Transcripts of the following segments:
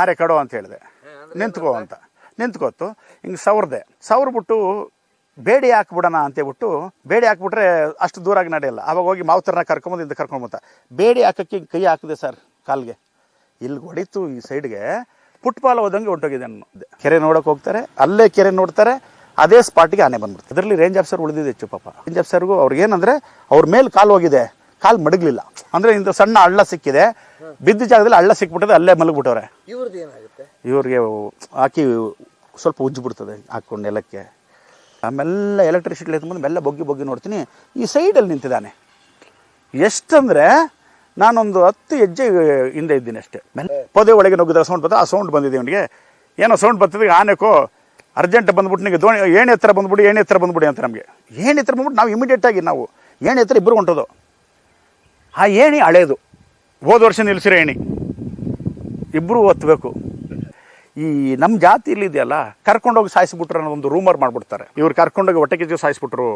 ಆರೆ ಕಡೋ ಅಂತ ಹೇಳಿದೆ. ನಿಂತ್ಕೋ ಅಂತ. ನಿಂತ್ಕೋತು ಹಿಂಗೆ ಸವ್ರದೆ. ಸವ್ರ್ಬಿಟ್ಟು ಬೇಡಿ ಹಾಕ್ಬಿಡೋಣ ಅಂತೇಳ್ಬಿಟ್ಟು ಬೇಡಿ ಹಾಕ್ಬಿಟ್ರೆ ಅಷ್ಟು ದೂರಾಗಿ ನಡೆಯಲ್ಲ. ಅವಾಗ ಹೋಗಿ ಮಾವುತರನ್ನ ಕರ್ಕೊಂಬಂದು ಇಂದ ಕರ್ಕೊಂಬತ್ತ ಬೇಡಿ ಹಾಕಕ್ಕೆ ಹಿಂಗೆ ಕೈ ಹಾಕಿದೆ ಸರ್ ಕಾಲ್ಗೆ. ಇಲ್ಲಿ ಹೊಡಿತು ಈ ಸೈಡ್ಗೆ. ಫುಟ್ಬಾಲ್ ಹೋದಂಗೆ ಹೊಂಟೋಗಿದೆ ನಾನು. ಕೆರೆ ನೋಡೋಕೆ ಹೋಗ್ತಾರೆ. ಅಲ್ಲೇ ಕೆರೆ ನೋಡ್ತಾರೆ. ಅದೇ ಸ್ಪಾಟ್ಗೆ ಆನೆ ಬಂದ್ಬಿಡ್ತು. ಅದರಲ್ಲಿ ರೇಂಜ್ ಆಫೀಸರ್ ಉಳಿದಿದೆ ಹೆಚ್ಚು ಪಾಪ. ರೇಂಜ್ ಆಫೀಸರ್ಗೂ ಅವ್ರಿಗೆ ಏನಂದ್ರೆ ಅವ್ರ ಮೇಲೆ ಕಾಲು ಹೋಗಿದೆ. ಕಾಲು ಮಡಗ್ಲಿಲ್ಲ. ಅಂದ್ರೆ ಇಂಥ ಸಣ್ಣ ಹಳ್ಳ ಸಿಕ್ಕಿದೆ. ಬಿದ್ದ ಜಾಗದಲ್ಲಿ ಹಳ್ಳ ಸಿಕ್ಬಿಟ್ಟದೆ ಅಲ್ಲೇ ಮಲಗ್ಬಿಟ್ಟವ್ರೆ. ಇವ್ರದ್ದು ಏನಾಗುತ್ತೆ? ಇವ್ರಿಗೆ ಹಾಕಿ ಸ್ವಲ್ಪ ಉಜ್ಜು ಬಿಡ್ತದೆ ಹಾಕ್ಕೊಂಡು ನೆಲಕ್ಕೆ. ಆಮೇಲೆ ಎಲೆಕ್ಟ್ರಿಸಿಟಿ ಎತ್ಕೊಂಡು ಮೆಲ್ಲ ಬೊಗ್ಗಿ ಬೊಗ್ಗಿ ನೋಡ್ತೀನಿ. ಈ ಸೈಡಲ್ಲಿ ನಿಂತಿದ್ದಾನೆ. ಎಷ್ಟಂದ್ರೆ ನಾನೊಂದು ಹತ್ತು ಹೆಜ್ಜೆ ಹಿಂದೆ ಇದ್ದೀನಿ ಅಷ್ಟೇ. ಮೆಲ್ಲ ಪೊದೆ ಒಳಗೆ ನುಗ್ಗಿದ ಸೌಂಡ್ ಬರ್ತದೆ. ಆ ಸೌಂಡ್ ಬಂದಿದೆ ಅವನಿಗೆ ಏನೋ ಸೌಂಡ್ ಬರ್ತದೆ. ಆನೆಕೋ ಅರ್ಜೆಂಟ್ ಬಂದ್ಬಿಟ್ಟು ನಿಮಗೆ ದೋಣಿ ಏಣಿ ಹತ್ರ ಬಂದ್ಬಿಡಿ ಏಣಿ ಹತ್ರ ಬಂದ್ಬಿಡಿ ಅಂತ ನಮಗೆ. ಏನು ಹತ್ರ ಬಂದ್ಬಿಟ್ಟು ನಾವು ಇಮಿಡಿಯೇಟ್ ಆಗಿ ನಾವು ಏಣಿ ಹತ್ರ ಇಬ್ಬರು ಹೊಂಟೋದು. ಆ ಏಣಿ ಹಳೇದು. ಹೋದ ವರ್ಷ ನಿಲ್ಸಿರೋ ಏಣಿ. ಇಬ್ಬರು ಒತ್ತಬೇಕು ಈ ನಮ್ಮ ಜಾತಿಯಲ್ಲಿ ಇದೆಯಲ್ಲ ಕರ್ಕೊಂಡೋಗಿ ಸಾಯಿಸ್ಬಿಟ್ರು ಅನ್ನೋ ಒಂದು ರೂಮರ್ ಮಾಡ್ಬಿಡ್ತಾರೆ. ಇವ್ರು ಕರ್ಕೊಂಡೋಗಿ ಹೊಟ್ಟೆ ಕೆಜಿ ಸಾಯಿಸ್ಬಿಟ್ರು,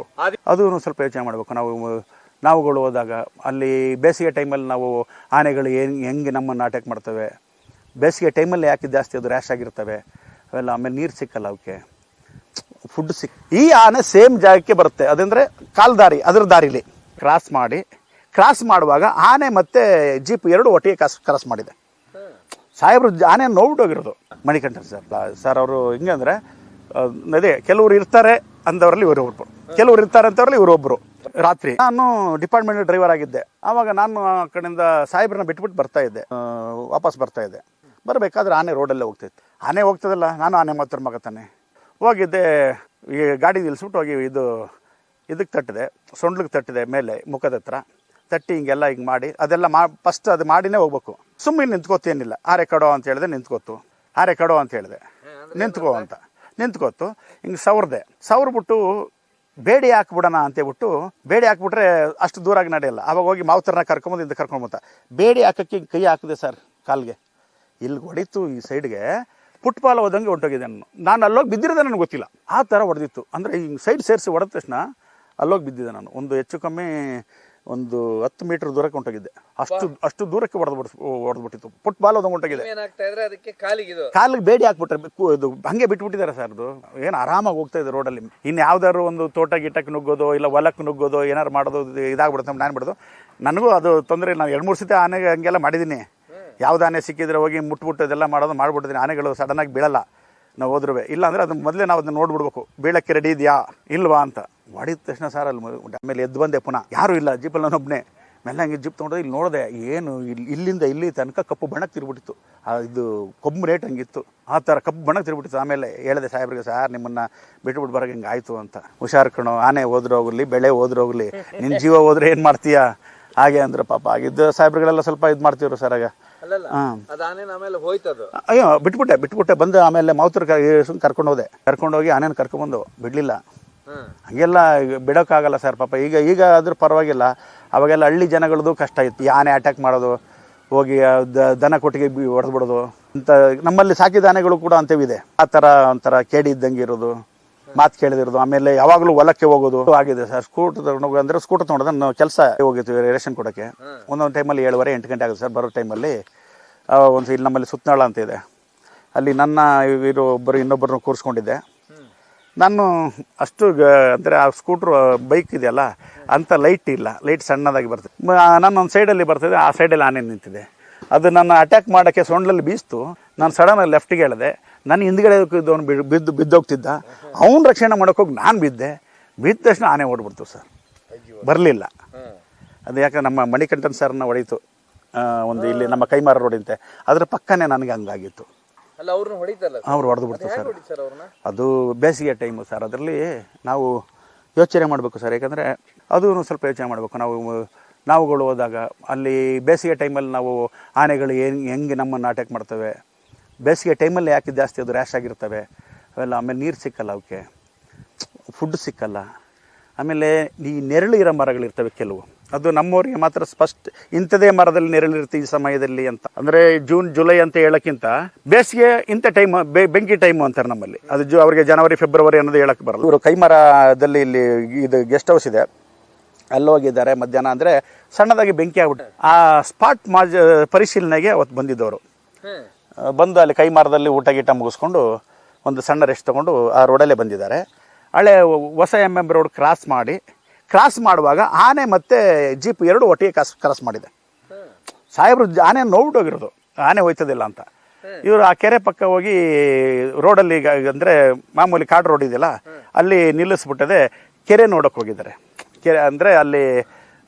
ಅದು ಸ್ವಲ್ಪ ಯೋಚನೆ ಮಾಡಬೇಕು. ನಾವು, ನಾವುಗಳು ಹೋದಾಗ ಅಲ್ಲಿ ಬೇಸಿಗೆ ಟೈಮಲ್ಲಿ ನಾವು ಆನೆಗಳು ಏನು, ಹೆಂಗೆ ನಮ್ಮನ್ನು ಅಟ್ಯಾಕ್ ಮಾಡ್ತವೆ? ಬೇಸಿಗೆ ಟೈಮಲ್ಲಿ ಯಾಕೆ ಜಾಸ್ತಿ ಅದು ರ್ಯಾಶ್ ಆಗಿರ್ತವೆ? ಅವೆಲ್ಲ ಆಮೇಲೆ ನೀರು ಸಿಕ್ಕಲ್ಲ ಅವಕ್ಕೆ ಫುಡ್ ಸಿಕ್ ಈ ಆನೆ ಸೇಮ್ ಜಾಗಕ್ಕೆ ಬರುತ್ತೆ. ಅದಂದರೆ ಕಾಲು ದಾರಿ ಅದ್ರ ದಾರಿಲಿ. ಕ್ರಾಸ್ ಮಾಡಿ ಕ್ರಾಸ್ ಮಾಡುವಾಗ ಆನೆ ಮತ್ತೆ ಜೀಪ್ ಎರಡು ಒಟ್ಟಿಗೆ ಕ್ರಾಸ್ ಕ್ರಾಸ್ ಮಾಡಿದೆ. ಸಾಹೇಬ್ರು ಆನೆ ನೋಡ್ಬಿಟ್ಟೋಗಿರೋದು ಮಣಿಕಂಠನ್ ಸರ್. ಸರ್ ಅವರು ಹಿಂಗೆ ಅಂದರೆ ಅದೇ ಕೆಲವರು ಇರ್ತಾರೆ ಅಂದವರಲ್ಲಿ ಇವರು ಒಬ್ಬರು ಕೆಲವರು ಇರ್ತಾರೆ ಅಂತವ್ರಲ್ಲಿ ಇವರೊಬ್ಬರು ರಾತ್ರಿ ನಾನು ಡಿಪಾರ್ಟ್ಮೆಂಟ್ ಡ್ರೈವರ್ ಆಗಿದ್ದೆ. ಆವಾಗ ನಾನು ಆ ಕಡೆಯಿಂದ ಸಾಹೇಬ್ರನ್ನ ಬಿಟ್ಬಿಟ್ಟು ಬರ್ತಾ ಇದ್ದೆ. ವಾಪಸ್ ಬರ್ತಾ ಇದ್ದೆ. ಬರಬೇಕಾದ್ರೆ ಆನೆ ರೋಡಲ್ಲೇ ಹೋಗ್ತಿತ್ತು. ಆನೆ ಹೋಗ್ತದಲ್ಲ, ನಾನು ಆನೆ ಮಾತ್ರ ಮಗ ತಾನೆ. ಹೋಗಿದ್ದೆ, ಈ ಗಾಡಿ ನಿಲ್ಲಿಸ್ಬಿಟ್ಟು ಹೋಗಿ ಇದು, ಇದಕ್ಕೆ ತಟ್ಟಿದೆ ಸೊಂಡ್ಲಿಗೆ ತಟ್ಟಿದೆ ಮೇಲೆ, ಮುಖದ ಹತ್ರ. ತಟ್ಟಿ ಹಿಂಗೆಲ್ಲ ಹಿಂಗೆ ಮಾಡಿ ಅದೆಲ್ಲ ಮಾ ಫಸ್ಟ್ ಅದು ಮಾಡಿನೇ ಹೋಗ್ಬೇಕು. ಸುಮ್ಮನೆ ನಿಂತ್ಕೋತೇನಿಲ್ಲ ಆರೆ ಕಡೋ ಅಂತ ಹೇಳಿದೆ ನಿಂತ್ಕೋತು ಆರೆ ಕಡೋ ಅಂತ ಹೇಳಿದೆ. ನಿಂತ್ಕೋ ಅಂತ. ನಿಂತ್ಕೋತು ಹಿಂಗೆ ಸವ್ರದೆ. ಬಿಟ್ಟು ಬೇಡಿ ಹಾಕ್ಬಿಡೋಣ ಅಂತೇಳ್ಬಿಟ್ಟು ಬೇಡಿ ಹಾಕ್ಬಿಟ್ರೆ ಅಷ್ಟು ದೂರಾಗಿ ನಡೆಯಲ್ಲ. ಅವಾಗ ಹೋಗಿ ಮಾವುತರನ್ನ ಕರ್ಕೊಂಬಂದು ಇಂದ ಕರ್ಕೊಂಬತ್ತ ಬೇಡಿ ಹಾಕಕ್ಕೆ ಹಿಂಗ್ ಕೈ ಹಾಕಿದೆ ಸರ್ ಕಾಲ್ಗೆ. ಇಲ್ಲಿ ಹೊಡಿತು ಈ ಸೈಡ್ಗೆ. ಫುಟ್ಬಾಲ್ ಹೋದಂಗೆ ಹೊಂಟೋಗಿದೆ ನಾನು. ನಾನು ಅಲ್ಲೋಗಿ ಬಿದ್ದಿರೋದೆ ನನಗೆ ಗೊತ್ತಿಲ್ಲ. ಆ ಥರ ಹೊಡೆದಿತ್ತು. ಅಂದರೆ ಹಿಂಗೆ ಸೈಡ್ ಸೇರಿಸಿ ಹೊಡೆದ ತಕ್ಷಣ ಅಲ್ಲೋಗಿ ಬಿದ್ದಿದೆ ನಾನು. ಒಂದು ಹೆಚ್ಚು ಕಮ್ಮಿ ಒಂದು ಹತ್ತು ಮೀಟರ್ ದೂರಕ್ಕೆ ಹೊಂಟೋಗಿದ್ದೆ ಅಷ್ಟು ಅಷ್ಟು ದೂರಕ್ಕೆ ಹೊಡೆದು ಹೊಡೆದ್ಬಿಟ್ಟಿತ್ತು ಫುಟ್ಬಾಲ್ ಹೋದಂಗೆ ಹೊಂಟೋಗಿದೆ ಏನಾಗ್ತಾ ಇದ್ರೆ ಅದಕ್ಕೆ ಕಾಲಿಗೆ ಕಾಲಿಗೆ ಬೇಡಿ ಹಾಕ್ಬಿಟ್ರೆ. ಇದು ಹಂಗೆ ಬಿಟ್ಬಿಟ್ಟಿದ್ದಾರೆ ಸರ್ ಅದು. ಏನು ಆರಾಮಾಗಿ ಹೋಗ್ತಾ ಇದೆ ರೋಡಲ್ಲಿ. ಇನ್ನು ಯಾವ್ದಾದ್ರು ಒಂದು ತೋಟ ಗಿಟ್ಟಕ್ಕೆ ನುಗ್ಗೋದು ಇಲ್ಲ ಹೊಲಕ್ಕೆ ನುಗ್ಗೋದು ಏನಾರು ಮಾಡೋದು ಇದು ಇದಾಗ್ಬಿಡುತ್ತೆ ನಾನು ಬಿಡೋದು. ನನಗೂ ಅದು ತೊಂದರೆ ಇಲ್ಲ. ನಾನು ಎರಡು ಮೂರು ಸತಿ ಆನೆಗೆ ಹಂಗೆಲ್ಲ ಮಾಡಿದ್ದೀನಿ. ಯಾವ್ದು ಆನೆ ಸಿಕ್ಕಿದ್ರೆ ಹೋಗಿ ಮುಟ್ಬಿಟ್ಟು ಅದೆಲ್ಲ ಮಾಡೋದು ಮಾಡ್ಬಿಡ್ತೀನಿ ಆನೆಗಳು ಸಡನ್ನಾಗಿ ಬೀಳಲ್ಲ. ನಾವು ಹೋದ್ರೂ ಇಲ್ಲ ಅಂದರೆ ಅದನ್ನ ಮೊದಲೇ ನಾವು ಅದನ್ನ ನೋಡ್ಬಿಡ್ಬೇಕು. ಬೀಳಕ್ಕೆ ರೆಡಿ ಇದೆಯಾ? ಇಲ್ವಾ ಅಂತ. ಹೊಡಿದ ತಕ್ಷಣ ಸರ್ ಅಲ್ಲಿ ಆಮೇಲೆ ಎದ್ದು ಬಂದೆ ಪುನಃ. ಯಾರೂ ಇಲ್ಲ ಜೀಪಲ್ಲಿ ನಾನೊಬ್ಬನೇ ಮೆಲ್ಲ ಹಂಗೆ ಜಿಪ್ ತೊಗೊಂಡು ಇಲ್ಲಿ ನೋಡಿದೆ ಏನು ಇಲ್ಲಿ ಇಲ್ಲಿಂದ ಇಲ್ಲಿ ತನಕ ಕಪ್ಪು ಬಣ್ಣಕ್ಕೆ ತಿರ್ಬಿಟ್ಟಿತ್ತು ಆ ಇದು ಕೊಬ್ಬು ರೇಟ್ ಹಂಗಿತ್ತು. ಆ ಥರ ಕಪ್ಪು ಬಣ್ಣಕ್ಕೆ ತಿರ್ಬಿಟ್ಟಿತ್ತು ಆಮೇಲೆ ಹೇಳಿದೆ ಸಾಹೇಬ್ರಿಗೆ ಸಾರ್ ನಿಮ್ಮನ್ನ ಬಿಟ್ಬಿಟ್ಟು ಬರೋಕೆ ಹಿಂಗೆ ಆಯಿತು ಅಂತ. ಹುಷಾರು ಕಣೋ ಆನೆ ಹೋದ್ರೆ ಹೋಗಲಿ ಬೆಳೆ ಹೋದ್ರೆ ಹೋಗಲಿ ನಿನ್ನ ಜೀವ ಹೋದ್ರೆ ಏನು ಮಾಡ್ತೀಯಾ? ಹಾಗೆ ಅಂದ್ರೆ ಪಾಪ. ಆಗಿದ್ದ ಸಾಹೇಬ್ರಿಗಳೆಲ್ಲ ಸ್ವಲ್ಪ ಇದು ಮಾಡ್ತೀವ್ರು ಸರ್ ಆಗ. ಅಯ್ಯೋ ಬಿಟ್ಬಿಟ್ಟೆ ಬಿಟ್ಬಿಟ್ಟೆ. ಬಂದು ಆಮೇಲೆ ಮಾವುತರ ಕರ್ಕೊಂಡು ಹೋದೆ. ಕರ್ಕೊಂಡು ಹೋಗಿ ಆನೇನ ಕರ್ಕೊಂಡ್ಬಂದು ಬಿಡಲಿಲ್ಲ. ಹಂಗೆಲ್ಲ ಬಿಡೋಕ್ಕಾಗಲ್ಲ ಸರ್, ಪಾಪ. ಈಗ ಈಗ ಆದರೂ ಪರವಾಗಿಲ್ಲ. ಅವಾಗೆಲ್ಲ ಹಳ್ಳಿ ಜನಗಳದ್ದು ಕಷ್ಟ ಇತ್ತು. ಯಾನೆ ಅಟ್ಯಾಕ್ ಮಾಡೋದು, ಹೋಗಿ ದ- ದನ ಕೊಟ್ಟಿಗೆ ಹೊಡೆದ್ಬಿಡೋದು ಅಂತ ನಮ್ಮಲ್ಲಿ ಸಾಕಿ ಆನೆಗಳು ಕೂಡ ಅಂತವಿದೆ ಆ ಥರ, ಒಂಥರ ಕೇಡಿ ಇದ್ದಂಗೆ ಇರೋದು, ಮಾತು ಕೇಳಿದಿರೋದು. ಆಮೇಲೆ ಯಾವಾಗಲೂ ಹೊಲಕ್ಕೆ ಹೋಗೋದು ಆಗಿದೆ ಸರ್. ಸ್ಕೂಟರ್ ತಗೊಂಡೋಗಿ ಅಂದರೆ ಸ್ಕೂಟರ್ ತೊಗೊಂಡು ನಾವು ಕೆಲಸ ಹೋಗಿತ್ತು ರೇಷನ್ ಕೊಡೋಕ್ಕೆ. ಒಂದೊಂದು ಟೈಮಲ್ಲಿ ಏಳುವರೆ, ಎಂಟು ಗಂಟೆ ಆಗುತ್ತೆ ಸರ್ ಬರೋ ಟೈಮಲ್ಲಿ ಒಂದು, ಇಲ್ಲಿ ನಮ್ಮಲ್ಲಿ ಸುತ್ತನಾಳ ಅಂತ ಇದೆ. ಅಲ್ಲಿ ನನ್ನ ಇರೋ ಒಬ್ಬರು ಇನ್ನೊಬ್ಬರನ್ನು ಕೂರಿಸ್ಕೊಂಡಿದ್ದೆ. ನಾನು ಅಷ್ಟು ಅಂದರೆ ಆ ಸ್ಕೂಟ್ರ್ ಬೈಕ್ ಇದೆಯಲ್ಲ ಅಂಥ ಲೈಟ್ ಇಲ್ಲ. ಲೈಟ್ ಸಣ್ಣದಾಗಿ ಬರ್ತದೆ. ನಾನು ಒಂದು ಸೈಡಲ್ಲಿ ಬರ್ತದೆ, ಆ ಸೈಡಲ್ಲಿ ಆನೆ ನಿಂತಿದೆ. ಅದು ನನ್ನ ಅಟ್ಯಾಕ್ ಮಾಡೋಕ್ಕೆ ಸೊಂಡಲ್ಲಿ ಬೀಸ್ತು. ನಾನು ಸಡನ್ನಾಗಿ ಲೆಫ್ಟಿಗೆ ಹೇಳಿದೆ ನನ್ನ ಹಿಂದ್ಗಡೆ ಅವನು ಬಿದ್ದು, ಬಿದ್ದೋಗ್ತಿದ್ದ. ಅವ್ನು ರಕ್ಷಣೆ ಮಾಡೋಕೆ ಹೋಗಿ ನಾನು ಬಿದ್ದೆ. ಬಿದ್ದ ತಕ್ಷಣ ಆನೆ ಓಡ್ಬಿಡ್ತು ಸರ್. ಬರಲಿಲ್ಲ. ಅದು ಯಾಕೆ, ನಮ್ಮ ಮಣಿಕಂಠನ್ ಸರ್ನ ಹೊಡೀತು ಒಂದು ಇಲ್ಲಿ ನಮ್ಮ ಕೈಮಾರ ರೋಡಿಂತೆ ಅದರ ಪಕ್ಕನೇ ನನಗೆ ಹಂಗಾಗಿತ್ತು. ಅವ್ರು ಹೊಡೆದು ಬಿಡ್ತಾರೆ ಸರ್ ಅದು ಬೇಸಿಗೆ ಟೈಮು ಸರ್ ಅದರಲ್ಲಿ ನಾವು ಯೋಚನೆ ಮಾಡಬೇಕು ಸರ್ ಯಾಕಂದರೆ ಅದು ಸ್ವಲ್ಪ ಯೋಚನೆ ಮಾಡಬೇಕು. ನಾವು ನಾವುಗಳು ಹೋದಾಗ ಅಲ್ಲಿ ಬೇಸಿಗೆ ಟೈಮಲ್ಲಿ ನಾವು ಆನೆಗಳು ಏನು ಹೆಂಗೆ ನಮ್ಮನ್ನು ಅಟ್ಯಾಕ್ ಮಾಡ್ತವೆ? ಬೇಸಿಗೆ ಟೈಮಲ್ಲಿ ಯಾಕೆ ಜಾಸ್ತಿ ಅದು ರ್ಯಾಶ್ ಆಗಿರ್ತವೆ? ಅವೆಲ್ಲ ಆಮೇಲೆ ನೀರು ಸಿಕ್ಕಲ್ಲ ಅವಕ್ಕೆ ಫುಡ್ ಸಿಕ್ಕಲ್ಲ. ಆಮೇಲೆ ಈ ನೆರಳು ಇರೋ ಮರಗಳಿರ್ತವೆ ಕೆಲವು. ಅದು ನಮ್ಮವರಿಗೆ ಮಾತ್ರ ಸ್ಪಷ್ಟ ಇಂಥದೇ ಮರದಲ್ಲಿ ನೆರಳಿರುತ್ತೆ ಈ ಸಮಯದಲ್ಲಿ ಅಂತ. ಅಂದರೆ ಜೂನ್ ಜುಲೈ ಅಂತ ಹೇಳೋಕ್ಕಿಂತ ಬೇಸಿಗೆ ಇಂಥ ಟೈಮ್ ಬೆಂಕಿ ಟೈಮ್ ಅಂತಾರೆ ನಮ್ಮಲ್ಲಿ. ಅದು ಜು ಅವರಿಗೆ ಜನವರಿ ಫೆಬ್ರವರಿ ಅನ್ನೋದು ಹೇಳಕ್ಕೆ ಬರಲ್ಲ. ಇವರು ಕೈಮರದಲ್ಲಿ ಇಲ್ಲಿ ಇದು ಗೆಸ್ಟ್ ಹೌಸ್ ಇದೆ. ಅಲ್ಲಿ ಹೋಗಿದ್ದಾರೆ ಮಧ್ಯಾಹ್ನ ಅಂದರೆ ಸಣ್ಣದಾಗಿ ಬೆಂಕಿ ಆಗ್ಬಿಟ್ಟು ಆ ಸ್ಪಾಟ್ ಮಾಜ ಪರಿಶೀಲನೆಗೆ ಅವತ್ತು ಬಂದಿದ್ದವರು. ಬಂದು ಅಲ್ಲಿ ಕೈ ಮಾರದಲ್ಲಿ ಊಟ ಗೀಟ ಮುಗಿಸ್ಕೊಂಡು ಒಂದು ಸಣ್ಣ ರೆಸ್ಟ್ ತಗೊಂಡು ಆ ರೋಡಲ್ಲೇ ಬಂದಿದ್ದಾರೆ. ಹಳೆ ಹೊಸ ಎಂ ಎಂ ರೋಡ್ ಕ್ರಾಸ್ ಮಾಡಿ ಕ್ರಾಸ್ ಮಾಡುವಾಗ ಆನೆ ಮತ್ತು ಜೀಪ್ ಎರಡು ಒಟ್ಟಿಗೆ ಕ್ರಾಸ್ ಕ್ರಾಸ್ ಮಾಡಿದೆ. ಸಾಹೇಬ್ರು ಆನೆ ನೋಡ್ಬಿಟ್ಟೋಗಿರೋದು ಆನೆ ಹೋಯ್ತದಿಲ್ಲ ಅಂತ. ಇವರು ಆ ಕೆರೆ ಪಕ್ಕ ಹೋಗಿ ರೋಡಲ್ಲಿ ಅಂದರೆ ಮಾಮೂಲಿ ಕಾಡು ರೋಡ್ ಇದೆಯಲ್ಲ, ಅಲ್ಲಿ ನಿಲ್ಲಿಸ್ಬಿಟ್ಟದೆ ಕೆರೆ ನೋಡೋಕೆ ಹೋಗಿದ್ದಾರೆ. ಕೆರೆ ಅಂದರೆ ಅಲ್ಲಿ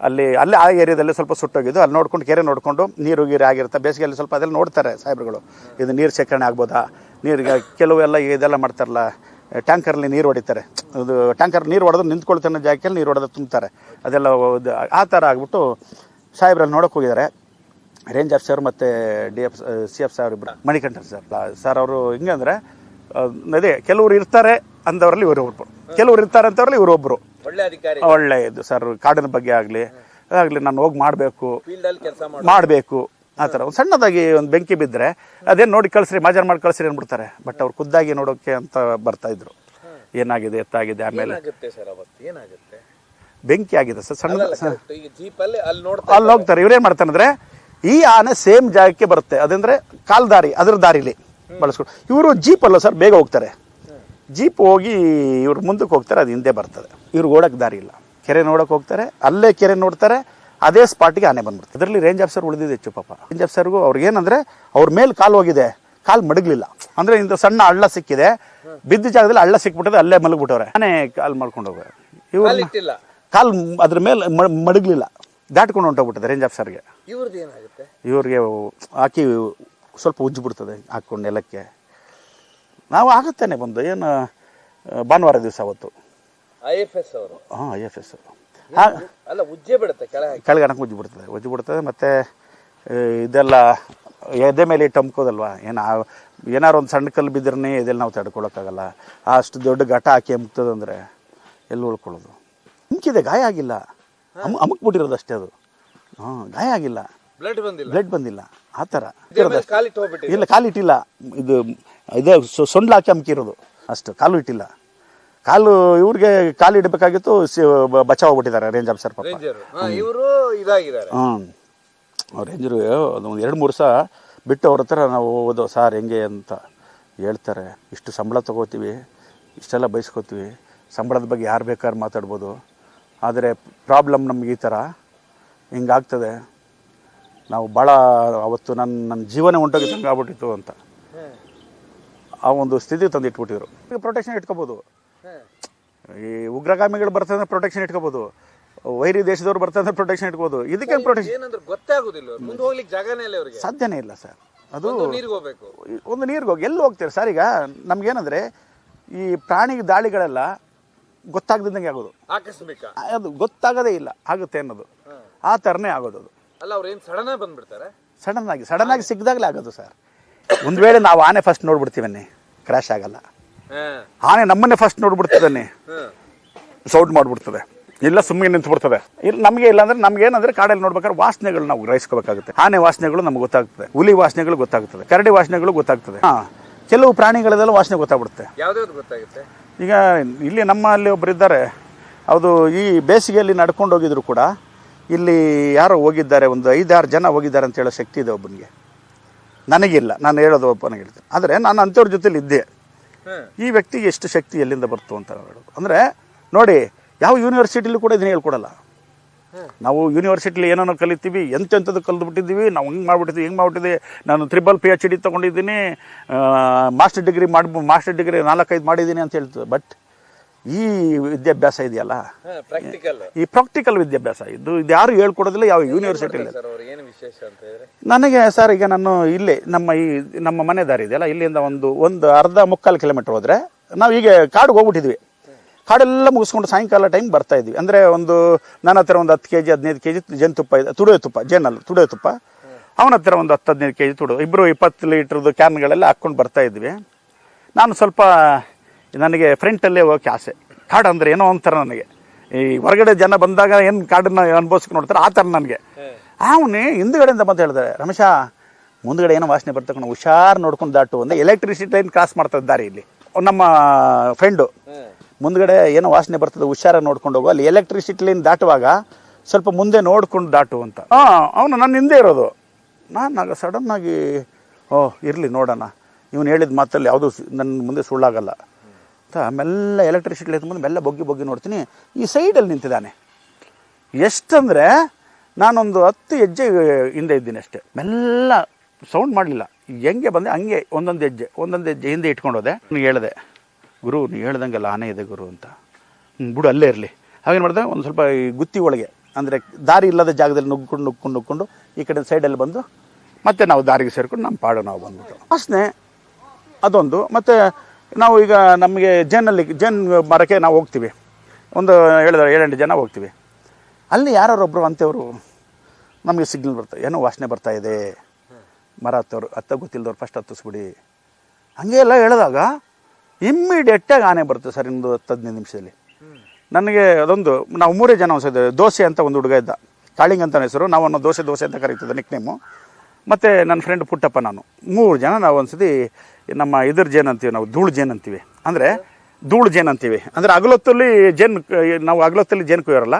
ಅಲ್ಲಿ ಅಲ್ಲಿ ಆ ಏರಿಯಾದಲ್ಲಿ ಸ್ವಲ್ಪ ಸುಟ್ಟೋಗಿದ್ದು, ಅಲ್ಲಿ ನೋಡ್ಕೊಂಡು ಕೆರೆ ನೋಡಿಕೊಂಡು ನೀರು ಗೀರು ಆಗಿರುತ್ತೆ. ಬೇಸಿಗೆಯಲ್ಲಿ ಸ್ವಲ್ಪ ಅದೆಲ್ಲ ನೋಡ್ತಾರೆ ಸಾಹೇಬ್ರುಗಳು. ಇದು ನೀರು ಶೇಖರಣೆ ಆಗ್ಬೋದಾ? ನೀರು ಕೆಲವೆಲ್ಲ ಇದೆಲ್ಲ ಮಾಡ್ತಾರಲ್ಲ ಟ್ಯಾಂಕರ್ಲಿ ನೀರು ಹೊಡಿತಾರೆ. ಅದು ಟ್ಯಾಂಕರ್ ನೀರು ಹೊಡೆದು ನಿಂತ್ಕೊಳ್ತಾನೆ ಜಾಗಕ್ಕೆ ನೀರು ಹೊಡೆದು ತುಂಬ್ತಾರೆ. ಅದೆಲ್ಲ ಇದು ಆ ಥರ ಆಗ್ಬಿಟ್ಟು ಸಾಹೇಬ್ರಲ್ಲಿ ನೋಡೋಕೆ ಹೋಗಿದ್ದಾರೆ. ರೇಂಜ್ ಆಫೀಸರ್ ಮತ್ತು D F C F sir ಇಬ್ಬರು ಮಣಿಕಂಠನ್ ಸರ್. ಸರ್ ಅವರು ಹಿಂಗೆ ಅಂದರೆ ಅದೇ ಕೆಲವರು ಇರ್ತಾರೆ ಅಂದವರಲ್ಲಿ ಇವರು ಒಬ್ಬರು ಕೆಲವರು ಇರ್ತಾರೆ ಅಂತವ್ರಲ್ಲಿ ಇವರು ಒಬ್ಬರು ಒಳ್ಳೆ ಒಳ್ಳೆಯದು ಸರ್ ಕಾಡಿನ ಬಗ್ಗೆ ಆಗಲಿ ಆಗಲಿ ನಾನು ಹೋಗಿ ಮಾಡಬೇಕು. ಮಾಡಬೇಕು. ಆ ಥರ. ಒಂದು ಸಣ್ಣದಾಗಿ ಒಂದು ಬೆಂಕಿ ಬಿದ್ದರೆ ಅದೇನು ನೋಡಿ ಕಳಿಸ್ರಿ ಮಾಜರ್ ಮಾಡಿ ಕಳಿಸ್ರಿ ಅಂದ್ಬಿಡ್ತಾರೆ. ಬಟ್ ಅವ್ರು ಖುದ್ದಾಗಿ ನೋಡೋಕ್ಕೆ ಅಂತ ಬರ್ತಾ ಇದ್ರು. ಏನಾಗಿದೆ ಎತ್ತಾಗಿದೆ ಆಮೇಲೆ ಬೆಂಕಿ ಆಗಿದೆ ಸರ್. ಸಣ್ಣ ಅಲ್ಲಿ ಹೋಗ್ತಾರೆ. ಇವ್ರೇನ್ ಮಾಡ್ತಾರೆ ಅಂದ್ರೆ ಈ ಆನೆ ಸೇಮ್ ಜಾಗಕ್ಕೆ ಬರುತ್ತೆ. ಅದಂದ್ರೆ ಕಾಲ್ ದಾರಿ ಅದ್ರ ದಾರಿಲಿ ಬಳಸ್ಕೊಂಡು ಇವರು ಜೀಪ್ ಅಲ್ಲ ಸರ್ ಬೇಗ ಹೋಗ್ತಾರೆ. ಜೀಪ್ ಹೋಗಿ ಇವ್ರು ಮುಂದಕ್ಕೆ ಹೋಗ್ತಾರೆ ಅದು ಹಿಂದೆ ಬರ್ತದೆ. ಇವ್ರಿಗೆ ಓಡಕ್ಕೆ ದಾರಿ ಇಲ್ಲ. ಕೆರೆ ನೋಡಕ್ ಹೋಗ್ತಾರೆ. ಅಲ್ಲೇ ಕೆರೆ ನೋಡ್ತಾರೆ. ಅದೇ ಸ್ಪಾಟಿಗೆ ಆನೆ ಬಂದ್ಬಿಡ್ತು ಅದರಲ್ಲಿ ರೇಂಜ್ ಆಫೀಸರ್ ಉಳಿದಿದೆ ಹೆಚ್ಚು ಪಾಪ. ರೇಂಜ್ ಆಫೀಸರ್ಗೂ ಅವ್ರಿಗೆ ಏನಂದ್ರೆ ಅವ್ರ ಮೇಲೆ ಕಾಲು ಹೋಗಿದೆ. ಕಾಲು ಮಡಗಲಿಲ್ಲ. ಅಂದ್ರೆ ಇಂಥ ಸಣ್ಣ ಹಳ್ಳ ಸಿಕ್ಕಿದೆ. ಬಿದ್ದ ಜಾಗದಲ್ಲಿ ಹಳ್ಳ ಸಿಕ್ಬಿಟ್ಟದೆ ಅಲ್ಲೇ ಮಲಗ್ಬಿಟ್ಟವ್ರೆ. ಆನೆ ಕಾಲು ಮಾಡ್ಕೊಂಡು ಹೋಗ್ರೆ ಇವ್ರು ಕಾಲು ಅದ್ರ ಮೇಲೆ ಮಡಗಲಿಲ್ಲ. ದಾಟ್ಕೊಂಡು ಹೊಂಟೋಗ್ಬಿಟ್ಟದೆ ರೇಂಜ್ ಆಫೀಸರ್ಗೆ ಇವ್ರದ್ದು ಏನಾಗುತ್ತೆ? ಇವ್ರಿಗೆ ಹಾಕಿ ಸ್ವಲ್ಪ ಉಜ್ಜಿ ಬಿಡ್ತದೆ ಹಾಕ್ಕೊಂಡು ನೆಲಕ್ಕೆ. ನಾವು ಆಗುತ್ತೇನೆ ಬಂದು. ಏನು ಭಾನುವಾರ ದಿವಸ ಅವತ್ತು ಐ ಎಫ್ ಎಸ್ ಅವರು. ಹಾಂ ಐ ಎಫ್ ಎಸ್ ಅಲ್ಲ ಉಜ್ಜೆ ಬಿಡುತ್ತೆ ಕೆಳಗಣಕ್ಕೆ ಉಜ್ಜಿ ಬಿಡ್ತದೆ ಉಜ್ಜಿ ಬಿಡ್ತದೆ ಮತ್ತು ಇದೆಲ್ಲ ಎದೆ ಮೇಲೆ ಇಟ್ಟು ಅಮ್ಕೋದಲ್ವಾ? ಏನು ಏನಾರು ಒಂದು ಸಣ್ಣ ಕಲ್ಲು ಬಿದ್ದರೆ ಇದೆಲ್ಲ ನಾವು ತಡ್ಕೊಳಕ್ಕಾಗಲ್ಲ. ಅಷ್ಟು ದೊಡ್ಡ ಘಟ ಹಾಕಿ ಅಮ್ತದಂದ್ರೆ ಎಲ್ಲಿ ಉಳ್ಕೊಳ್ಳೋದು? ಅಮ್ಕಿದೆ ಗಾಯ ಆಗಿಲ್ಲ. ಅಮ್ ಅಮಕ್ಬಿಟ್ಟಿರೋದು ಅಷ್ಟೇ ಅದು. ಹಾಂ ಗಾಯ ಆಗಿಲ್ಲ. ಬ್ಲಡ್ ಬಂದಿಲ್ಲ. ಬ್ಲಡ್ ಬಂದಿಲ್ಲ. ಆ ಥರ. ಇಲ್ಲ ಕಾಲು ಇಟ್ಟಿಲ್ಲ ಇದು ಇದೇ ಸೊ- ಸೊಂಡ್ಲು ಹಾಕಿ ಅಮ್ಕಿರೋದು. ಅಷ್ಟು ಕಾಲು ಇಟ್ಟಿಲ್ಲ. ಕಾಲು ಇವ್ರಿಗೆ ಕಾಲು ಇಡಬೇಕಾಗಿತ್ತು ಬಚಾವ್ ಹೋಗ್ಬಿಟ್ಟಿದ್ದಾರೆ ರೇಂಜ್ ಆಫೀಸರ್ ಪಾಪ. ರೇಂಜರ್. ಇವರು ಇದಾಗಿದ್ದಾರೆ. ಹ್ಞೂ ರೇಂಜರು ಒಂದು ಎರಡು ಮೂರು ಸಹ ಬಿಟ್ಟು ಅವ್ರ ಹತ್ರ ನಾವು ಓದೋ ಸಾರ್ ಹೆಂಗೆ? ಅಂತ ಹೇಳ್ತಾರೆ. ಇಷ್ಟು ಸಂಬಳ ತಗೋತೀವಿ ಇಷ್ಟೆಲ್ಲ ಬಯಸ್ಕೋತೀವಿ. ಸಂಬಳದ ಬಗ್ಗೆ ಯಾರು ಬೇಕಾದ್ರೂ ಮಾತಾಡ್ಬೋದು. ಆದರೆ ಪ್ರಾಬ್ಲಮ್ ನಮ್ಗೆ ಈ ಥರ ಹಿಂಗಾಗ್ತದೆ. ನಾವು ಭಾಳ ಅವತ್ತು ನನ್ನ ನನ್ನ ಜೀವನ ಉಂಟಾಗಿ ಆಗ್ಬಿಟ್ಟಿತ್ತು ಅಂತ. ಆ ಒಂದು ಸ್ಥಿತಿ ತಂದು ಇಟ್ಬಿಟ್ಟಿದ್ರು ಪ್ರೊಟೆಕ್ಷನ್ ಇಟ್ಕೋಬೋದು. ಈ ಉಗ್ರಗಾಮಿಗಳು ಬರ್ತಂದ್ರೆ ಪ್ರೊಟೆಕ್ಷನ್ ಇಟ್ಕೋಬೋದು. ವೈರಿ ದೇಶದವ್ರು ಬರ್ತಂದ್ರೆ ಪ್ರೊಟೆಕ್ಷನ್ ಇಟ್ಕೋಬೋದು. ಇದಕ್ಕೆ ಪ್ರೊಟೆಕ್ಷನ್ ಏನಂದ್ರೆ ಗೊತ್ತೇ ಆಗುದಿಲ್ಲ ಮುಂದೆ ಹೋಗ್ಲಿಕ್ಕೆ ಜಾಗನೇ ಇಲ್ಲ ಅವ್ರಿಗೆ. ಸಾಧ್ಯನೇ ಇಲ್ಲ ಸರ್. ಅದು ನೀರಿಗೆ ಹೋಗ್ಬೇಕು. ಒಂದು ನೀರಿಗೆ ಹೋಗಿ ಎಲ್ಲಿ ಹೋಗ್ತೀರಿ? ಸರ್ ಈಗ ನಮ್ಗೇನಂದ್ರೆ ಈ ಪ್ರಾಣಿ ದಾಳಿಗಳೆಲ್ಲ ಗೊತ್ತಾಗ್ದಿದ್ದಂಗೆ ಆಗೋದು. ಆಕಸ್ಮಿಕ. ಅದು ಗೊತ್ತಾಗದೇ ಇಲ್ಲ. ಆಗುತ್ತೆ ಅನ್ನೋದು. ಆ ಥರನೇ ಆಗೋದು ಅದು. ಅಲ್ಲ ಅವ್ರು ಏನು ಸಡನ್ ಆಗಿ ಬಂದ್ಬಿಡ್ತಾರೆ? ಸಡನ್ ಆಗಿ ಸಡನ್ ಆಗಿ ಸಿಕ್ಕಿದಾಗಲೇ ಆಗೋದು ಸರ್. ಒಂದು ವೇಳೆ ನಾವು ಆನೆ ಫಸ್ಟ್ ನೋಡ್ಬಿಡ್ತೀವನ್ನಿ ಕ್ರ್ಯಾಶ್ ಆಗಲ್ಲ. ಆನೆ ನಮ್ಮನ್ನೇ ಫಸ್ಟ್ ನೋಡ್ಬಿಡ್ತದನ್ನಿ. ಸೌಟ್ ಸೌಂಡ್ ಮಾಡಿಬಿಡ್ತದೆ. ಇಲ್ಲ ಸುಮ್ಮನೆ ನಿಂತು ಬಿಡ್ತದೆ. ಇಲ್ಲ ನಮಗೆ ಇಲ್ಲ ಅಂದ್ರೆ ನಮ್ಗೆ ಏನಂದ್ರೆ ಕಾಡಲ್ಲಿ ನೋಡ್ಬೇಕಾದ್ರೆ ವಾಸನೆಗಳು ನಾವು ಗ್ರಹಿಸ್ಕೋಬೇಕಾಗುತ್ತೆ. ಆನೆ ವಾಸನೆಗಳು ನಮ್ಗೆ ಗೊತ್ತಾಗ್ತದೆ ಹುಲಿ ವಾಸನೆಗಳು ಗೊತ್ತಾಗ್ತದೆ ಕರಡಿ ವಾಸನೆಗಳು ಗೊತ್ತಾಗ್ತದೆ. ಹಾ. ಕೆಲವು ಪ್ರಾಣಿಗಳದೆಲ್ಲ ವಾಸನೆ ಗೊತ್ತಾಗ್ಬಿಡುತ್ತೆ. ಗೊತ್ತಾಗುತ್ತೆ? ಈಗ ಇಲ್ಲಿ ನಮ್ಮಲ್ಲಿ ಒಬ್ರು ಇದ್ದಾರೆ. ಅದು ಈ ಬೇಸಿಗೆಯಲ್ಲಿ ನಡ್ಕೊಂಡು ಹೋಗಿದ್ರು ಕೂಡ ಇಲ್ಲಿ ಯಾರೋ ಹೋಗಿದ್ದಾರೆ ಒಂದು ಐದಾರು ಜನ ಹೋಗಿದ್ದಾರೆ ಅಂತ ಹೇಳೋ ಶಕ್ತಿ ಇದೆ ಒಬ್ಬನಿಗೆ. ನನಗಿಲ್ಲ. ನಾನು ಹೇಳೋದು ಒಬ್ಬನಿಗೆ ಹೇಳ್ತೀನಿ. ಆದರೆ ನಾನು ಅಂಥವ್ರ ಜೊತೆಲಿ ಇದ್ದೆ. ಈ ವ್ಯಕ್ತಿಗೆ ಎಷ್ಟು ಶಕ್ತಿ ಎಲ್ಲಿಂದ ಬರ್ತು ಅಂತ ಹೇಳೋದು. ಅಂದರೆ ನೋಡಿ ಯಾವ ಯೂನಿವರ್ಸಿಟಿಲಿ ಕೂಡ ಇದನ್ನ ಹೇಳ್ಕೊಡಲ್ಲ. ನಾವು ಯೂನಿವರ್ಸಿಟಿಲಿ ಏನೇನೋ ಕಲಿತೀವಿ ಎಂತೆಂಥದ್ದು ಕಲ್ತ್ಬಿಟ್ಟಿದ್ದೀವಿ ನಾವು ಹಿಂಗೆ ಮಾಡಿಬಿಟ್ಟಿದ್ವಿ ಹಿಂಗೆ ಮಾಡ್ಬಿಟ್ಟಿದ್ದೀವಿ. ನಾನು ತ್ರಿಬಲ್ ಪಿ ಎಚ್ ಡಿ ತೊಗೊಂಡಿದ್ದೀನಿ ಮಾಸ್ಟರ್ ಡಿಗ್ರಿ ಮಾಡಿ ಮಾಸ್ಟರ್ ಡಿಗ್ರಿ ನಾಲ್ಕೈದು ಮಾಡಿದ್ದೀನಿ ಅಂತ ಹೇಳ್ತದೆ. ಬಟ್ ಈ ವಿದ್ಯಾಭ್ಯಾಸ ಇದೆಯಲ್ಲ? ಪ್ರಾಕ್ಟಿಕಲ್ ಈ ಪ್ರಾಕ್ಟಿಕಲ್ ವಿದ್ಯಾಭ್ಯಾಸ. ಇದು ಇದು ಯಾರು ಹೇಳ್ಕೊಡೋದಿಲ್ಲ ಯಾವ ಯೂನಿವರ್ಸಿಟಿ ನನಗೆ ಸರ್ ಈಗ ನಾನು ಇಲ್ಲೇ ನಮ್ಮ ಈ ನಮ್ಮ ಮನೆ ದಾರಿ ಇದೆಯಲ್ಲ ಇಲ್ಲಿಂದ ಒಂದು ಒಂದು ಅರ್ಧ ಮುಕ್ಕಾಲು ಕಿಲೋಮೀಟರ್ ಹೋದರೆ ನಾವು ಈಗ ಕಾಡಿಗೆ ಹೋಗ್ಬಿಟ್ಟಿದ್ವಿ. ಕಾಡೆಲ್ಲ ಮುಗಿಸ್ಕೊಂಡು ಸಾಯಂಕಾಲ ಟೈಮ್ ಬರ್ತಾ ಇದ್ವಿ. ಅಂದರೆ ಒಂದು ನನ್ನ ಹತ್ರ ಒಂದು ಹತ್ತು ಕೆ ಜಿ ಹದಿನೈದು ಕೆ ಜಿ ಜೇನುತುಪ್ಪ ಇದೆ. ತುಡಿಯೋ ತುಪ್ಪ ಜೇನಲ್ಲ ತುಡಿಯೋ ತುಪ್ಪ. ಅವನ ಹತ್ರ ಒಂದು ಹತ್ತು ಹದಿನೈದು ಕೆ ಜಿ ತುಡು ಇಬ್ಬರು ಇಪ್ಪತ್ತು ಲೀಟ್ರದ್ದು ಕ್ಯಾನ್ಗಳೆಲ್ಲ ಹಾಕ್ಕೊಂಡು ಬರ್ತಾ ಇದ್ವಿ. ನಾನು ಸ್ವಲ್ಪ ನನಗೆ ಫ್ರಂಟಲ್ಲೇ ಹೋಗೋಕ್ಕೆ ಆಸೆ. ಕಾಡು ಅಂದರೆ ಏನೋ ಒಂಥರ ನನಗೆ. ಈ ಹೊರಗಡೆ ಜನ ಬಂದಾಗ ಏನು ಕಾಡನ್ನ ಅನುಭವಿಸ್ಕೊಂಡು ನೋಡ್ತಾರೆ ಆ ಥರ ನನಗೆ. ಅವನೇ ಹಿಂದುಗಡೆಯಿಂದ ಬಂದು ಹೇಳ್ತಾರೆ ರಮೇಶ ಮುಂದ್ಗಡೆ ಏನೋ ವಾಸನೆ ಬರ್ತಕೊಂಡು ಹುಷಾರು ನೋಡ್ಕೊಂಡು ದಾಟು ಅಂದರೆ ಎಲೆಕ್ಟ್ರಿಸಿಟಿ ಲೈನ್ ಕ್ರಾಸ್ ಮಾಡ್ತಾ ಇದ್ದಾರೆ ಇಲ್ಲಿ. ನಮ್ಮ ಫ್ರೆಂಡು ಮುಂದುಗಡೆ ಏನೋ ವಾಸನೆ ಬರ್ತದೆ ಹುಷಾರಾಗಿ ನೋಡ್ಕೊಂಡು ಹೋಗು. ಅಲ್ಲಿ ಎಲೆಕ್ಟ್ರಿಸಿಟಿ ಲೈನ್ ದಾಟುವಾಗ ಸ್ವಲ್ಪ ಮುಂದೆ ನೋಡ್ಕೊಂಡು ದಾಟು ಅಂತ. ಹಾಂ ಅವನು ನನ್ನ ಹಿಂದೆ ಇರೋದು. ನಾನು ಸಡನ್ನಾಗಿ ಓಹ್ ಇರಲಿ ನೋಡೋಣ. ಇವನು ಹೇಳಿದ ಮಾತಲ್ಲಿ ಯಾವುದೂ ನನ್ನ ಮುಂದೆ ಸುಳ್ಳಾಗಲ್ಲ. ಮೆಲ್ಲ ಎಲೆಕ್ಟ್ರಿಸಿಟಿ ಮುಂದೆ ಮೆಲ್ಲ ಬೊಗ್ಗಿ ಬೊಗ್ಗಿ ನೋಡ್ತೀನಿ. ಈ ಸೈಡಲ್ಲಿ ನಿಂತಿದ್ದಾನೆ. ಎಷ್ಟಂದರೆ ನಾನೊಂದು ಹತ್ತು ಹೆಜ್ಜೆ ಹಿಂದೆ ಇದ್ದೀನಿ ಅಷ್ಟೇ. ಮೆಲ್ಲ ಸೌಂಡ್ ಮಾಡಲಿಲ್ಲ. ಹೆಂಗೆ ಬಂದೆ, ಹಂಗೆ ಒಂದೊಂದು ಹೆಜ್ಜೆ ಒಂದೊಂದು ಹೆಜ್ಜೆ ಹಿಂದೆ ಇಟ್ಕೊಂಡೋದೆ. ನೀನು ಹೇಳಿದೆ, ಗುರು ನೀವು ಹೇಳ್ದಂಗೆಲ್ಲ ಆನೆ ಇದೆ ಗುರು ಅಂತ. ಬಿಡು, ಅಲ್ಲೇ ಇರಲಿ. ಹಾಗೇನು ಮಾಡಿದೆ, ಒಂದು ಸ್ವಲ್ಪ ಈ ಗುತ್ತಿ ಒಳಗೆ, ಅಂದರೆ ದಾರಿ ಇಲ್ಲದ ಜಾಗದಲ್ಲಿ ನುಗ್ಕೊಂಡು ನುಗ್ಕೊಂಡು ನುಗ್ಕೊಂಡು ಈ ಕಡೆ ಸೈಡಲ್ಲಿ ಬಂದು ಮತ್ತೆ ನಾವು ದಾರಿಗೆ ಸೇರ್ಕೊಂಡು ನಮ್ಮ ಪಾಡು ನಾವು ಬಂದ್ಬಿಟ್ಟು. ವಾಸನೆ ಅದೊಂದು. ಮತ್ತು ನಾವು ಈಗ ನಮಗೆ ಜೇನಲ್ಲಿ ಜೇನ್ ಮರಕ್ಕೆ ನಾವು ಹೋಗ್ತೀವಿ. ಒಂದು ಹೇಳಿದ್ರೆ, ಏಳೆಂಟು ಜನ ಹೋಗ್ತೀವಿ. ಅಲ್ಲಿ ಯಾರೊಬ್ಬರು ಅಂಥವ್ರು ನಮಗೆ ಸಿಗ್ನಲ್ ಬರ್ತಾ, ಏನೋ ವಾಸನೆ ಬರ್ತಾ ಇದೆ. ಮರ ಹತ್ತೋರು, ಹತ್ತ ಗೊತ್ತಿಲ್ಲದವ್ರು ಫಸ್ಟ್ ಹತ್ತಿಸ್ಬಿಡಿ. ಹಂಗೆ ಎಲ್ಲ ಹೇಳಿದಾಗ ಇಮ್ಮಿಡಿಯೇಟಾಗಿ ಆನೆ ಬರುತ್ತೆ ಸರ್ ಇನ್ನೊಂದು ಹತ್ತು, ಹದಿನೈದು ನಿಮಿಷದಲ್ಲಿ. ನನಗೆ ಅದೊಂದು, ನಾವು ಮೂರೇ ಜನ ಅನ್ಸಿದ್ದೆ ದೋಸೆ ಅಂತ ಒಂದು ಹುಡುಗ ಇದ್ದ. ಕಾಳಿಂಗ್ ಅಂತ ಹೆಸರು, ನಾವು ಅನ್ನೋ ದೋಸೆ ದೋಸೆ ಅಂತ ಕರೀತಿದ್ದೆ ನಿಕ್ ನೇಮು ಮತ್ತು ನನ್ನ ಫ್ರೆಂಡ್ ಪುಟ್ಟಪ್ಪ ನಾನು. ಮೂರು ಜನ ನಾವು ಒಂದ್ಸತಿ ನಮ್ಮ ಇದ್ರ ಜೇನು ಅಂತೀವಿ ನಾವು ಧೂಳು ಜೇನು ಅಂತೀವಿ. ಅಂದರೆ ಧೂಳು ಜೇನು ಅಂತೀವಿ. ಅಂದರೆ ಅಗಲೊತ್ತಲ್ಲಿ ಜೇನು ನಾವು ಅಗಲೊತ್ತಲ್ಲಿ ಜೇನು ಕುಯ್ಯೋರಲ್ಲ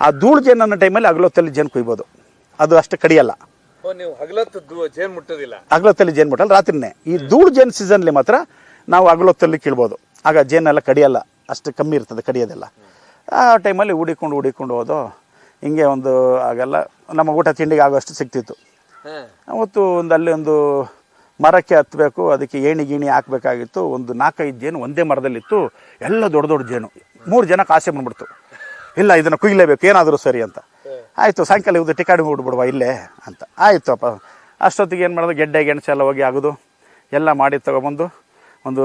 ಆ ಧೂಳು ಜೇನು ಅನ್ನೋ ಟೈಮಲ್ಲಿ ಅಗಲೊತ್ತಲ್ಲಿ ಜೇನು ಕುಯ್ಬೋದು. ಅದು ಅಷ್ಟು ಕಡಿಯಲ್ಲ ಜೇನ್ ಮುಟ್ಟೋದಿಲ್ಲ. ಅಗಲೊತ್ತಲ್ಲಿ ಜೇನು ಮುಟ್ಟಲ್ಲ ರಾತ್ರಿನೇ. ಈ ಧೂಳು ಜೇನು ಸೀಸನ್ಲಿ ಮಾತ್ರ ನಾವು ಅಗಲೊತ್ತಲ್ಲಿ ಕೀಳ್ಬೋದು. ಆಗ ಜೇನೆಲ್ಲ ಕಡಿಯಲ್ಲ ಅಷ್ಟು ಕಮ್ಮಿ ಇರ್ತದೆ ಕಡಿಯೋದೆಲ್ಲ ಆ ಟೈಮಲ್ಲಿ ಹುಡಿಕೊಂಡು ಹುಡಿಕೊಂಡು ಹೋದೋ ಹಿಂಗೆ ಒಂದು ಆಗೆಲ್ಲ. ನಮ್ಮ ಊಟ ತಿಂಡಿಗೆ ಆಗೋಷ್ಟು ಸಿಗ್ತಿತ್ತು. ಹಾ ಅವತ್ತು ಒಂದು ಅಲ್ಲಿ ಒಂದು ಮರಕ್ಕೆ ಹತ್ತಬೇಕು ಅದಕ್ಕೆ ಏಣಿ ಗೀಣಿ ಹಾಕಬೇಕಾಗಿತ್ತು. ಒಂದು ನಾಲ್ಕೈದು ಜೇನು ಒಂದೇ ಮರದಲ್ಲಿತ್ತು. ಎಲ್ಲ ದೊಡ್ಡ ದೊಡ್ಡ ಜೇನು. ಮೂರು ಜನಕ್ಕೆ ಆಸೆ ಬಂದ್ಬಿಡ್ತು. ಇಲ್ಲ, ಇದನ್ನು ಕುಯ್ಲೇಬೇಕು, ಏನಾದರೂ ಸರಿ ಅಂತ. ಆಯಿತು, ಸಾಯಂಕಾಲ ಇವ್ದು ಟಿಕಾಡಿ ಹೋಗ್ಬಿಡ್ಬಿಡುವ ಇಲ್ಲೇ ಅಂತ. ಆಯಿತು ಅಪ್ಪ ಅಷ್ಟೊತ್ತಿಗೆ ಏನು ಮಾಡೋದು? ಗೆಡ್ಡೆ ಗೆಣಸು ಎಲ್ಲ ಹೋಗಿ ಆಗೋದು. ಎಲ್ಲ ಮಾಡಿ ತೊಗೊಬಂದು ಒಂದು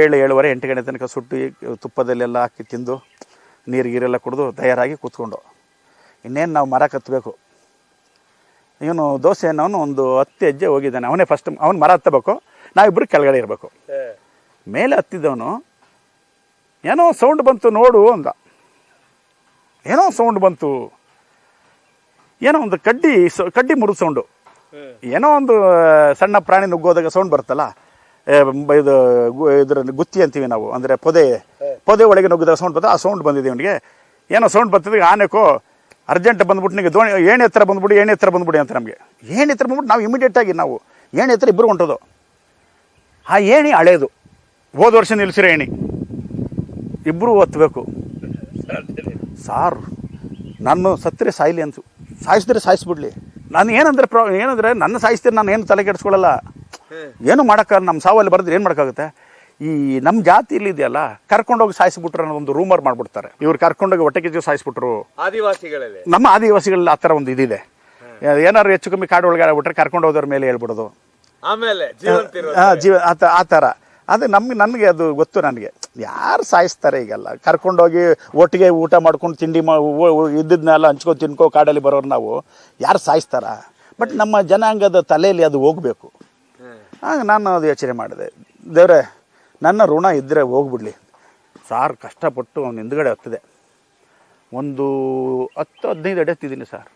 ಏಳು, ಏಳುವರೆ, ಎಂಟು ಗಂಟೆ ತನಕ ಸುಟ್ಟು, ತುಪ್ಪದಲ್ಲೆಲ್ಲ ಹಾಕಿ ತಿಂದು, ನೀರು, ಗೀರೆಲ್ಲ ಕುಡಿದು ತಯಾರಾಗಿ ಕೂತ್ಕೊಂಡು. ಇನ್ನೇನು ನಾವು ಮರ ಕತ್ತಬೇಕು ಇವನು ದೋಸೆ ಅನ್ನೋನು ಒಂದು ಹತ್ತು ಹೆಜ್ಜೆ ಹೋಗಿದ್ದಾನೆ. ಅವನೇ ಫಸ್ಟ್ ಅವ್ನು ಮರ ಹತ್ತಬೇಕು. ನಾವಿಬ್ಬರು ಕೆಳಗಡೆ ಇರಬೇಕು. ಮೇಲೆ ಹತ್ತಿದ್ದವನು ಏನೋ ಸೌಂಡ್ ಬಂತು ನೋಡು ಅಂದ. ಏನೋ ಸೌಂಡ್ ಬಂತು. ಏನೋ ಒಂದು ಕಡ್ಡಿ ಕಡ್ಡಿ ಮುರಿದ ಸೌಂಡು ಏನೋ ಒಂದು ಸಣ್ಣ ಪ್ರಾಣಿ ನುಗ್ಗೋದಾಗ ಸೌಂಡ್ ಬರುತ್ತಲ್ಲ? ಇದು ಇದ್ರ ಇದ್ರಲ್ಲಿ ಗುತ್ತಿ ಅಂತೀವಿ ನಾವು. ಅಂದರೆ ಪೊದೆ ಪೊದೆ ಒಳಗೆ ನುಗ್ಗಿದಾಗ ಸೌಂಡ್ ಬರ್ತದೆ. ಆ ಸೌಂಡ್ ಬಂದಿದೆ ಅವನಿಗೆ ಏನೋ ಸೌಂಡ್ ಬರ್ತದೆ. ಆನೆಕೋ ಅರ್ಜೆಂಟ್ ಬಂದ್ಬಿಟ್ಟು ನಿಮಗೆ ದೋಣಿ ಏಣಿ ಹತ್ರ ಬಂದ್ಬಿಡಿ ಏಣಿ ಎತ್ತರ ಬಂದ್ಬಿಡಿ ಅಂತ ನಮಗೆ. ಏನು ಎತ್ತರ ಬಂದ್ಬಿಟ್ಟು ನಾವು ಇಮಿಡಿಯೇಟ್ ಆಗಿ ನಾವು ಏಣಿ ಎತ್ತರ ಇಬ್ಬರು ಹೊಂಟೋದು ಆ ಏಣಿ ಹಳೇದು. ಹೋದ ವರ್ಷ ನಿಲ್ಲಿಸಿರೋ ಏಣಿ. ಇಬ್ಬರು ಒತ್ತಬೇಕು ಸಾರ್ ನಾನು ಸತ್ತರೆ ಸಾಯ್ಲಿ ಅಂತು. ಸಾಯಿಸಿದ್ರೆ ಸಾಯಿಸ್ಬಿಡ್ಲಿ. ನಾನು ಏನಂದ್ರೆ ಪ್ರಾ ಏನಂದ್ರೆ ನನ್ನ ಸಾಯಿಸ್ತೀರಿ ನಾನು ಏನು ತಲೆ ಕೆಡಿಸ್ಕೊಳ್ಳಲ್ಲ. ಏನು ಮಾಡೋಕ್ಕ ನಮ್ಮ ಸಾವಲ್ಲಿ ಬರೆದ್ರೆ ಏನು ಮಾಡೋಕ್ಕಾಗುತ್ತೆ? ಈ ನಮ್ಮ ಇಲ್ಲಿ ಇದೆಯಲ್ಲ ಕರ್ಕೊಂಡೋಗಿ ಸಾಯಿಸ್ಬಿಟ್ರು ಅನ್ನೋ ಒಂದು ರೂಮರ್ ಮಾಡ್ಬಿಡ್ತಾರೆ. ಇವ್ರು ಕರ್ಕೊಂಡೋಗಿ ಹೊಟ್ಟೆ ಕೆಜಿ ಸಾಯಿಸ್ಬಿಟ್ರು. ಆದಿವಾಸಿಗಳಲ್ಲಿ. ನಮ್ಮ ಆದಿವಾಸಿಗಳಲ್ಲಿ ಆ ಥರ ಒಂದು ಇದಿದೆ. ಏನಾದ್ರು ಹೆಚ್ಚು ಕಮ್ಮಿ ಕಾಡು ಒಳಗೆ ಬಿಟ್ರೆ ಕರ್ಕೊಂಡು ಹೋದವ್ರ ಮೇಲೆ ಹೇಳ್ಬಿಡೋದು. ಆಮೇಲೆ ಜೀವ ಆ ಥರ. ಅದು ನಮ್ಗೆ ನನಗೆ ಅದು ಗೊತ್ತು ನನಗೆ. ಯಾರು ಸಾಯಿಸ್ತಾರೆ ಈಗೆಲ್ಲ? ಕರ್ಕೊಂಡೋಗಿ ಒಟ್ಟಿಗೆ ಊಟ ಮಾಡ್ಕೊಂಡು ತಿಂಡಿ ಮಾ ಇದ್ದಿದ್ನೆಲ್ಲ ಹಂಚ್ಕೊ ತಿನ್ಕೋ ಕಾಡಲ್ಲಿ ಬರೋರು ನಾವು. ಯಾರು ಸಾಯಿಸ್ತಾರ? ಬಟ್ ನಮ್ಮ ಜನಾಂಗದ ತಲೆಯಲ್ಲಿ ಅದು ಹೋಗಬೇಕು. ಆಗ ನಾನು ಅದು ಯೋಚನೆ ಮಾಡಿದೆ. ದೇವ್ರೆ ನನ್ನ ಋಣ ಇದ್ದರೆ ಹೋಗ್ಬಿಡ್ಲಿ. ಸಾರ್ ಕಷ್ಟಪಟ್ಟು ಅವ್ನು ಹಿಂದ್ಗಡೆ ಹತ್ತಿದೆ. ಒಂದು ಹತ್ತು ಹದಿನೈದು ಅಡಿ ಹತ್ತಿದ್ದೀನಿ ಸರ್.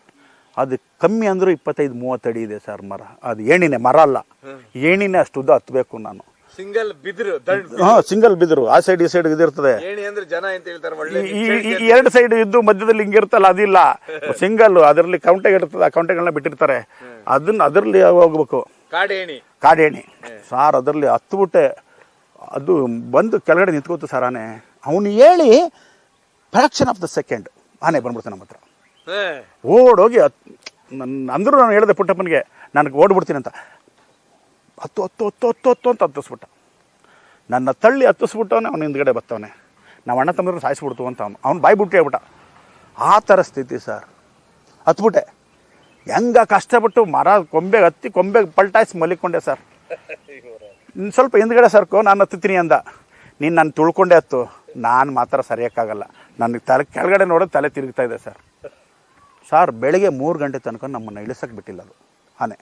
ಅದು ಕಮ್ಮಿ ಅಂದರೂ ಇಪ್ಪತ್ತೈದು ಮೂವತ್ತು ಅಡಿ ಇದೆ ಸರ್ ಮರ. ಅದು ಏಣಿನೇ ಮರ ಅಲ್ಲ. ಏಣಿನೇ ಅಷ್ಟು ಉದ್ದ ಹತ್ತಬೇಕು ನಾನು. ಸಿಂಗಲ್ ಬಿದಿರು ಹಾಂ ಸಿಂಗಲ್ ಬಿದ್ರು. ಆ ಸೈಡ್ ಈ ಸೈಡ್ ಇದಿರ್ತದೆ. ಈ ಎರಡು ಸೈಡ್ ಇದ್ದು ಮಧ್ಯದಲ್ಲಿ ಹಿಂಗಿರ್ತಲ್ಲ ಅದಿಲ್ಲ. ಸಿಂಗಲ್ ಅದರಲ್ಲಿ ಕೌಂಟೆಗೆ ಇರ್ತದೆ ಆ ಕೌಂಟೆಗಳನ್ನ ಬಿಟ್ಟಿರ್ತಾರೆ. ಅದನ್ನ ಅದರಲ್ಲಿ ಹೋಗ್ಬೇಕು. ಕಾಡೇಣಿ. ಕಾಡೇಣಿ. ಸಾರ್ ಅದರಲ್ಲಿ ಹತ್ಬಿಟ್ಟೆ. ಅದು ಬಂದು ಕೆಳಗಡೆ ನಿಂತ್ಕೋತು ಸರ್ ಆನೆ. ಅವನು ಹೇಳಿ ಫ್ರಾಕ್ಷನ್ ಆಫ್ ದ ಸೆಕೆಂಡ್ ಆನೆ ಬಂದ್ಬಿಡ್ತು ನಮ್ಮ ಹತ್ರ. ಓಡೋಗಿ ನನ್ನ ಅಂದರೂ ನಾನು ಹೇಳಿದೆ ಪುಟ್ಟಪ್ಪನಿಗೆ ನನಗೆ ಓಡ್ಬಿಡ್ತೀನಿ ಅಂತ. ಹತ್ತು ಹತ್ತು ಹತ್ತು ಹತ್ತು ಹತ್ತು ಅಂತ ಹತ್ತಿಸ್ಬಿಟ್ಟ. ನನ್ನ ತಳ್ಳಿ ಹತ್ತಿಸ್ಬಿಟ್ಟವನೇ ಅವ್ನು ಹಿಂದ್ಗಡೆ ಬರ್ತವನೆ ನಾವು ಅಣ್ಣ ತಮ್ಮದ್ರು ಸಾಯಿಸ್ಬಿಡ್ತು ಅಂತ ಅವನು ಅವ್ನು ಬಾಯಿ ಬಿಟ್ಟು ಹೇಳ್ಬಿಟ್ಟ. ಆ ಥರ ಸ್ಥಿತಿ ಸರ್. ಹತ್ಬಿಟ್ಟೆ. ಹೆಂಗ ಕಷ್ಟಪಟ್ಟು ಮರ ಕೊಂಬೆಗೆ ಹತ್ತಿ ಕೊಂಬೆಗೆ ಪಲ್ಟಾಯಿಸಿ ಮಲಿಕೊಂಡೆ ಸರ್. ಸ್ವಲ್ಪ ಹಿಂದ್ಗಡೆ ಸರ್ಕೋ ನಾನು ಹತ್ತುತ್ತೀನಿ ಅಂದ. ನೀನು ನಾನು ತುಳ್ಕೊಂಡೆ ಹತ್ತು. ನಾನು ಮಾತ್ರ ಸರಿಯಕ್ಕಾಗಲ್ಲ. ನನಗೆ ತಲೆ ಕೆಳಗಡೆ ನೋಡೋದು ತಲೆ ತಿರುಗ್ತಾ ಇದೆ ಸರ್. ಸರ್ ಬೆಳಿಗ್ಗೆ ಮೂರು ಗಂಟೆ ತನಕ ನಮ್ಮನ್ನು ಇಳಿಸಕ್ಕೆ ಬಿಟ್ಟಿಲ್ಲ ಅದು. ಆನೆ.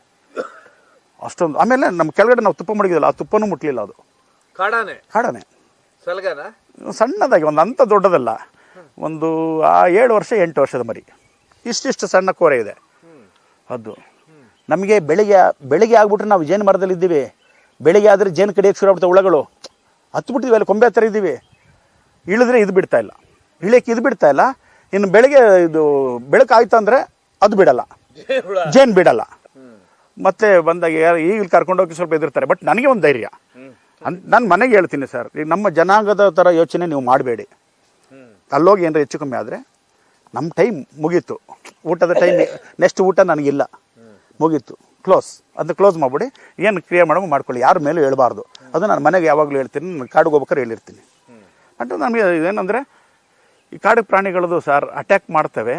ಅಷ್ಟೊಂದು ಆಮೇಲೆ ನಮ್ಮ ಕೆಳಗಡೆ ನಾವು ತುಪ್ಪ ಮಡಗಿದಲ್ಲ ಆ ತುಪ್ಪನೂ ಮುಟ್ಲಿಲ್ಲ ಅದು. ಕಾಡಾನೆ? ಕಾಡಾನೆ. ಸಣ್ಣದಾಗಿ ಒಂದು ಅಂಥ ದೊಡ್ಡದಲ್ಲ. ಒಂದು ಆ ಏಳು ವರ್ಷ ಎಂಟು ವರ್ಷದ ಮರಿ. ಇಷ್ಟಿಷ್ಟು ಸಣ್ಣ ಕೋರೆ ಇದೆ. ಅದು. ನಮಗೆ ಬೆಳಿಗ್ಗೆ ಬೆಳಿಗ್ಗೆ ಆಗ್ಬಿಟ್ರೆ ನಾವು ಜೇನು ಮರದಲ್ಲಿ ಇದ್ದೀವಿ ಬೆಳಿಗ್ಗೆ ಆದರೆ ಜೇನು ಕಡಿಯೋಕ್ಕೆ ಶುರು ಆಗ್ಬಿಡ್ತಾವೆ ಹುಳಗಳು. ಹತ್ಬಿಟ್ಟಿದ್ವಿ ಅಲ್ಲಿ ಕೊಂಬೆ ಹತ್ತಿರ ಇದ್ದೀವಿ. ಇಳಿದ್ರೆ ಇದು ಬಿಡ್ತಾ ಇಲ್ಲ. ಇಳಿಯಕ್ಕೆ ಇದು ಬಿಡ್ತಾ ಇಲ್ಲ. ಇನ್ನು ಬೆಳಗ್ಗೆ ಇದು ಬೆಳಕು ಆಯ್ತು ಅಂದರೆ ಅದು ಬಿಡಲ್ಲ. ಜೇನು ಬಿಡಲ್ಲ. ಮತ್ತೆ ಬಂದಾಗ ಯಾರು ಕರ್ಕೊಂಡೋಗಿ ಸ್ವಲ್ಪ ಎದುರ್ತಾರೆ ಬಟ್ ನನಗೆ ಒಂದು ಧೈರ್ಯ. ಅಂತ ನಾನು ಮನೆಗೆ ಹೇಳ್ತೀನಿ ಸರ್, ಈಗ ನಮ್ಮ ಜನಾಂಗದ ಥರ ಯೋಚನೆ ನೀವು ಮಾಡಬೇಡಿ. ಅಲ್ಲೋಗಿ ಏನಾರು ಹೆಚ್ಚು ಕಮ್ಮಿ ಆದರೆ ನಮ್ಮ ಟೈಮ್ ಮುಗೀತು. ಊಟದ ಟೈಮ್ ನೆಕ್ಸ್ಟ್ ಊಟ ನನಗಿಲ್ಲ. ಮುಗೀತು. ಕ್ಲೋಸ್ ಅದನ್ನ ಕ್ಲೋಸ್ ಮಾಡ್ಬಿಡಿ. ಏನು ಕ್ರಿಯೆ ಮಾಡೋ ಮಾಡ್ಕೊಳ್ಳಿ. ಯಾರ ಮೇಲೂ ಹೇಳ್ಬಾರ್ದು. ಅದು ನಾನು ಮನೆಗೆ ಯಾವಾಗಲೂ ಹೇಳ್ತೀನಿ. ನಾನು ಕಾಡಿಗೆ ಹೋಗ್ಬೇಕಾದ್ರೆ ಹೇಳಿರ್ತೀನಿ. ಅಂದರೆ ನಮಗೆ ಏನಂದರೆ ಈ ಕಾಡು ಪ್ರಾಣಿಗಳದು ಸರ್ ಅಟ್ಯಾಕ್ ಮಾಡ್ತವೆ.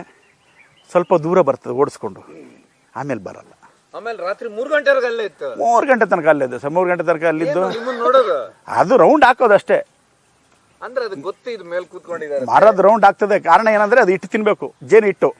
ಸ್ವಲ್ಪ ದೂರ ಬರ್ತದೆ ಓಡಿಸ್ಕೊಂಡು. ಆಮೇಲೆ ಬರಲ್ಲ. ಆಮೇಲೆ ರಾತ್ರಿ ಮೂರು ಗಂಟೆ ಅಲ್ಲೇ ಇತ್ತು. ಮೂರು ಗಂಟೆ ತನಕ ಅಲ್ಲೇ ಇದೆ ಸರ್. ಮೂರು ಗಂಟೆ ತನಕ ಅಲ್ಲಿದ್ದು. ನೋಡೋದು? ಅದು ರೌಂಡ್ ಹಾಕೋದಷ್ಟೇ. ಅಂದ್ರೆ ಅದು ಗೊತ್ತು ಇದು ಮೇಲೆ ಕೂತ್ಕೊಂಡಿದ್ದಾರೆ ಮರದ ರೌಂಡ್ ಆಗ್ತದೆ. ಕಾರಣ ಏನಂದ್ರೆ ಅದು ಇಟ್ಟು ತಿನ್ನಬೇಕು ಜೇನು ಇಟ್ಟು